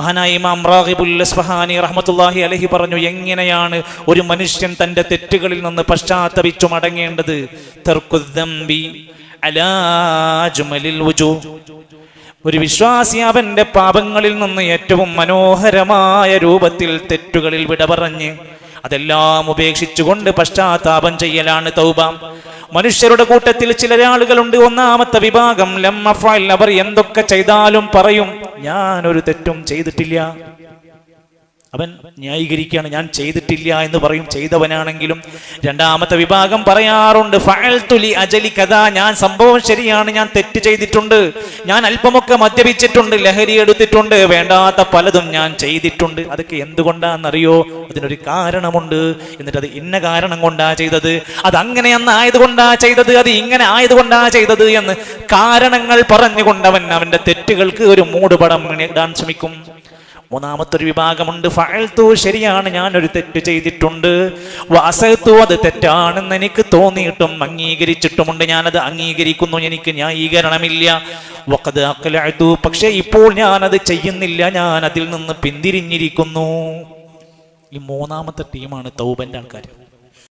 മഹാനായ ഇമാം റാഹിബുൽ ഇസ്ഫഹാനി റഹ്മത്തുള്ളാഹി അലഹി പറഞ്ഞു എങ്ങനെയാണ് ഒരു മനുഷ്യൻ തന്റെ തെറ്റുകളിൽ നിന്ന് പശ്ചാത്തപിച്ചു മടങ്ങേണ്ടത് തർക്കുദ്ദംബി അലാജുമലിൽ ഒരു വിശ്വാസി അവന്റെ പാപങ്ങളിൽ നിന്ന് ഏറ്റവും മനോഹരമായ രൂപത്തിൽ തെറ്റുകളിൽ വിട പറഞ്ഞ് അതെല്ലാം ഉപേക്ഷിച്ചുകൊണ്ട് പശ്ചാത്താപം ചെയ്യലാണ് തൗബ. മനുഷ്യരുടെ കൂട്ടത്തിൽ ചില ആളുകളുണ്ട് ഒന്നാമത്തെ വിഭാഗം ലം ലമ്മഫൽ അവർ എന്തൊക്കെ ചെയ്താലും പറയും ഞാൻ ഒരു തെറ്റും ചെയ്തിട്ടില്ല. അവൻ ന്യായീകരിക്കുകയാണ് ഞാൻ ചെയ്തിട്ടില്ല എന്ന് പറയും. ചെയ്തവനാണെങ്കിലും രണ്ടാമത്തെ വിഭാഗം പറയാറുണ്ട് ഫഅൽതുലി അജലി കഥ ഞാൻ സംഭവം ശരിയാണ് ഞാൻ തെറ്റ് ചെയ്തിട്ടുണ്ട് ഞാൻ അല്പമൊക്കെ മദ്യപിച്ചിട്ടുണ്ട് ലഹരി എടുത്തിട്ടുണ്ട് വേണ്ടാത്ത പലതും ഞാൻ ചെയ്തിട്ടുണ്ട് അതൊക്കെ എന്തുകൊണ്ടാണെന്നറിയോ? അതിനൊരു കാരണമുണ്ട്. എന്നിട്ട് അത് ഇന്ന കാരണം കൊണ്ടാ ചെയ്തത്? അത് അങ്ങനെ ആയതുകൊണ്ടാ ചെയ്തത്? അത് ഇങ്ങനെ ആയതുകൊണ്ടാ ചെയ്തത് എന്ന് കാരണങ്ങൾ പറഞ്ഞുകൊണ്ട് അവൻ അവന്റെ തെറ്റുകൾക്ക് ഒരു മൂടുപടം ഇടാൻ ശ്രമിക്കും. മൂന്നാമത്തെ ഒരു വിഭാഗമുണ്ട്. ഫഅൽതു ശരിയാണ് ഞാൻ ഒരു തെറ്റ് ചെയ്തിട്ടുണ്ട്. വാസത്തു അത് തെറ്റാണെന്ന് എനിക്ക് തോന്നിയിട്ടും അംഗീകരിച്ചിട്ടുമുണ്ട്. ഞാനത് അംഗീകരിക്കുന്നു എനിക്ക് ന്യായീകരണമില്ല. വക്കത് അഖ്ലഅതു പക്ഷേ ഇപ്പോൾ ഞാനത് ചെയ്യുന്നില്ല. ഞാൻ അതിൽ നിന്ന് പിന്തിരിഞ്ഞിരിക്കുന്നു. ഈ മൂന്നാമത്തെ ടീമാണ് തൗബന്റെ ആൾക്കാർ